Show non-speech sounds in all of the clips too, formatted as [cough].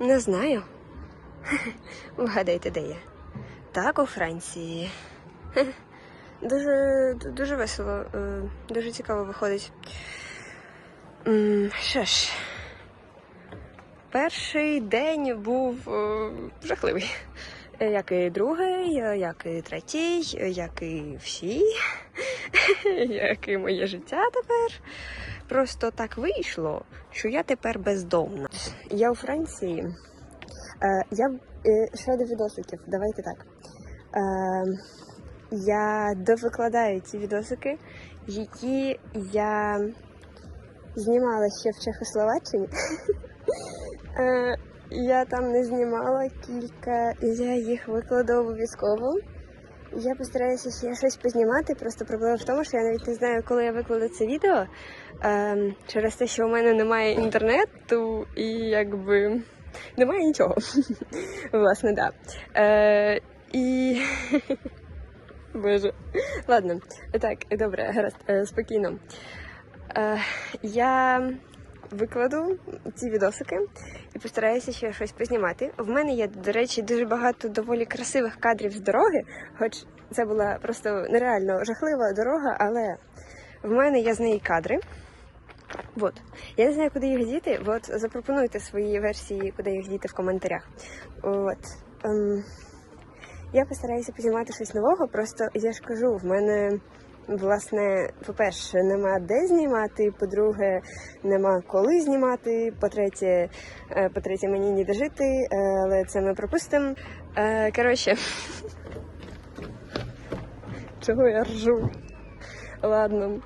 Не знаю. [laughs] Вгадайте, де я. Так, у Франції. [laughs] Дуже, дуже весело, е, дуже цікаво виходить. Що ж, перший день був е, жахливий. Як і другий, як і третій, як і всі, [laughs] як і моє життя тепер. Просто так вийшло, що я тепер бездомна. Я у Франції. Е, я е, щодо відосиків, давайте так. Е, я довикладаю ті відосики, які я знімала ще в Чехословаччині. [laughs] Е, я там не знімала кілька, я їх викладу обов'язково. Я постараюся ще щось познімати, просто проблема в тому, що я навіть не знаю, коли я викладу це відео. Е, через те, що у мене немає інтернету і якби немає нічого. [laughs] Власне. Да. Е, і. [laughs] Боже. Ладно, так, добре, гаразд, е, спокійно. Е, я викладу ці відосики і постараюся ще щось познімати. В мене є, до речі, дуже багато доволі красивих кадрів з дороги, хоч це була просто нереально жахлива дорога, але в мене є з неї кадри. Вот. Я не знаю, куди їх діти. От запропонуйте свої версії, куди їх діти в коментарях. От. Ем, я постараюся познімати щось нового, просто я ж кажу, в мене, власне, по-перше, нема де знімати, по-друге, нема коли знімати, по-третє, е, по-третє, мені ніде жити, е, але це ми пропустимо. Е, Коротше, [laughs] чого я ржу? Ладно,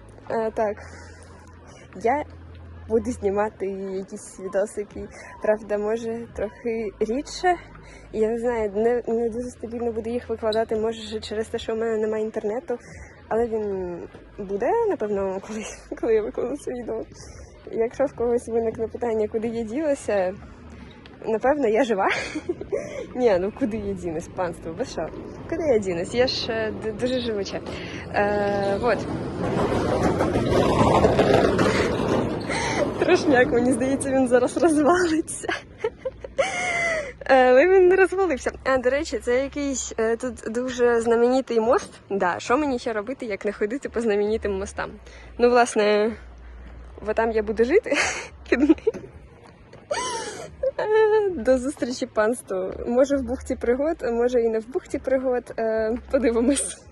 так. Я буду знімати якісь відосики. Правда, може трохи рідше. Я не знаю, не, не дуже стабільно буду їх викладати, може через те, що в мене немає інтернету. Але він буде, напевно, коли, [laughs] коли я викладу це відео. Якщо в когось виникне питання, куди я ділася, напевно, я жива. [laughs] Ні, ну куди я дінусь, панство, ви що? Куди я дінусь? Я ж е, дуже живуча. Е, вот. Трошняк, мені здається, він зараз розвалиться. Е, Але він не розвалився. А до речі, це якийсь е, тут дуже знаменитий мост. Да, що мені ще робити, як не ходити по знаменитим мостам? Ну, власне, бо там я буду жити. Е, До зустрічі панству. Може в бухті пригод, може і не в бухті пригод. Е, Подивимось.